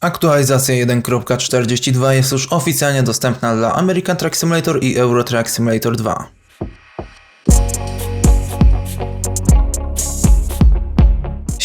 Aktualizacja 1.42 jest już oficjalnie dostępna dla American Truck Simulator i Euro Truck Simulator 2.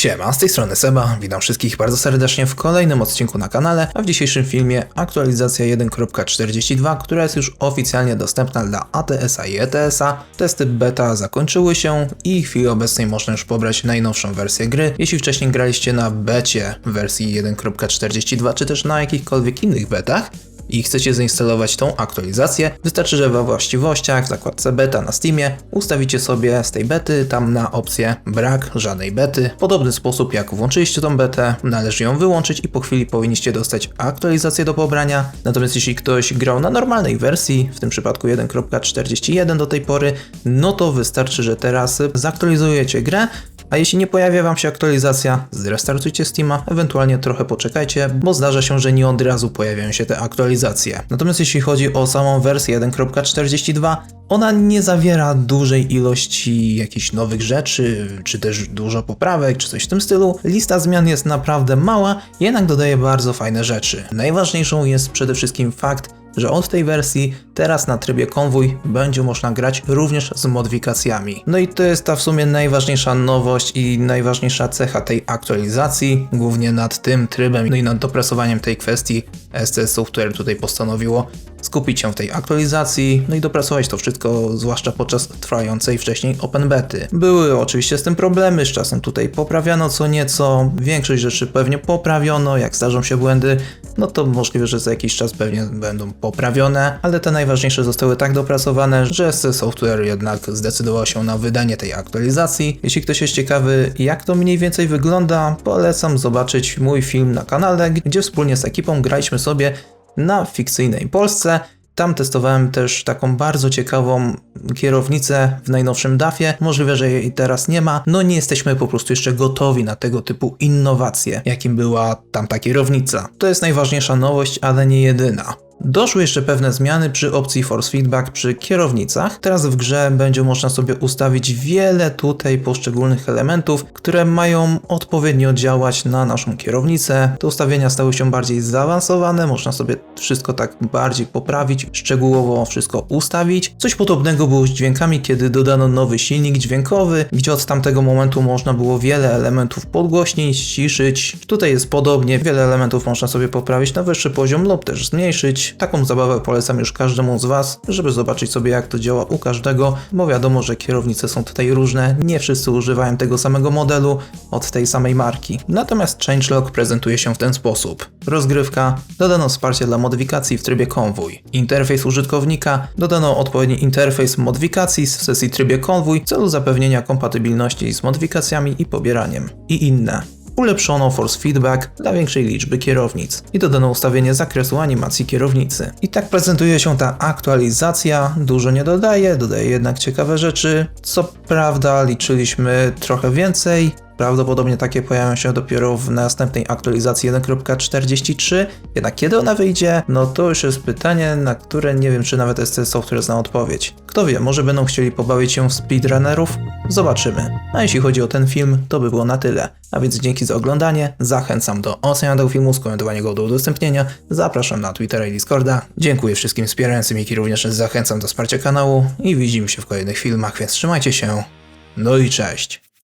Siema, z tej strony Seba, witam wszystkich bardzo serdecznie w kolejnym odcinku na kanale, a w dzisiejszym filmie aktualizacja 1.42, która jest już oficjalnie dostępna dla ATS-a i ETS-a. Testy beta zakończyły się i w chwili obecnej można już pobrać najnowszą wersję gry. Jeśli wcześniej graliście na becie wersji 1.42, czy też na jakichkolwiek innych betach, i chcecie zainstalować tą aktualizację, wystarczy, że we właściwościach w zakładce beta na Steamie ustawicie sobie z tej bety tam na opcję brak żadnej bety. W podobny sposób jak włączyliście tą betę, należy ją wyłączyć i po chwili powinniście dostać aktualizację do pobrania. Natomiast jeśli ktoś grał na normalnej wersji, w tym przypadku 1.41 do tej pory, no to wystarczy, że teraz zaktualizujecie grę a jeśli nie pojawia Wam się aktualizacja, zrestartujcie Steama, ewentualnie trochę poczekajcie, bo zdarza się, że nie od razu pojawiają się te aktualizacje. Natomiast jeśli chodzi o samą wersję 1.42, ona nie zawiera dużej ilości jakichś nowych rzeczy, czy też dużo poprawek, czy coś w tym stylu. Lista zmian jest naprawdę mała, jednak dodaje bardzo fajne rzeczy. Najważniejszą jest przede wszystkim fakt, że od tej wersji teraz na trybie konwój będzie można grać również z modyfikacjami. No i to jest ta w sumie najważniejsza nowość i najważniejsza cecha tej aktualizacji, głównie nad tym trybem, no i nad dopracowaniem tej kwestii SC Software tutaj postanowiło skupić się w tej aktualizacji, no i dopracować to wszystko, zwłaszcza podczas trwającej wcześniej open bety. Były oczywiście z tym problemy, z czasem tutaj poprawiano co nieco, większość rzeczy pewnie poprawiono, jak zdarzą się błędy, no to możliwe, że za jakiś czas pewnie będą poprawione, ale te najważniejsze zostały tak dopracowane, że Software jednak zdecydował się na wydanie tej aktualizacji. Jeśli ktoś jest ciekawy, jak to mniej więcej wygląda, polecam zobaczyć mój film na kanale, gdzie wspólnie z ekipą graliśmy sobie na fikcyjnej Polsce. Tam testowałem też taką bardzo ciekawą kierownicę w najnowszym DAFie. Możliwe, że jej teraz nie ma. No nie jesteśmy po prostu jeszcze gotowi na tego typu innowacje, jakim była tamta kierownica. To jest najważniejsza nowość, ale nie jedyna. Doszły jeszcze pewne zmiany przy opcji Force Feedback przy kierownicach. Teraz w grze będzie można sobie ustawić wiele tutaj poszczególnych elementów, które mają odpowiednio działać na naszą kierownicę. Te ustawienia stały się bardziej zaawansowane, można sobie wszystko tak bardziej poprawić, szczegółowo wszystko ustawić. Coś podobnego było z dźwiękami, kiedy dodano nowy silnik dźwiękowy, gdzie od tamtego momentu można było wiele elementów podgłośnić, ściszyć. Tutaj jest podobnie, wiele elementów można sobie poprawić na wyższy poziom lub też zmniejszyć. Taką zabawę polecam już każdemu z Was, żeby zobaczyć sobie jak to działa u każdego, bo wiadomo, że kierownice są tutaj różne, nie wszyscy używają tego samego modelu od tej samej marki. Natomiast changelog prezentuje się w ten sposób. Rozgrywka, dodano wsparcie dla modyfikacji w trybie konwój. Interfejs użytkownika, dodano odpowiedni interfejs modyfikacji w sesji trybie konwój w celu zapewnienia kompatybilności z modyfikacjami i pobieraniem. I inne ulepszono force feedback dla większej liczby kierownic i dodano ustawienie zakresu animacji kierownicy. I tak prezentuje się ta aktualizacja, dużo nie dodaje, dodaje jednak ciekawe rzeczy. Co prawda liczyliśmy trochę więcej, Prawdopodobnie takie pojawią się dopiero w następnej aktualizacji 1.43. Jednak kiedy ona wyjdzie, no to już jest pytanie, na które nie wiem, czy nawet SC Software zna odpowiedź. Kto wie, może będą chcieli pobawić się w speedrunnerów? Zobaczymy. A jeśli chodzi o ten film, to by było na tyle. A więc dzięki za oglądanie, zachęcam do oceniania tego filmu, skomentowania go do udostępnienia, zapraszam na Twittera i Discorda. Dziękuję wszystkim wspierającym, i również zachęcam do wsparcia kanału i widzimy się w kolejnych filmach, więc trzymajcie się. No i cześć.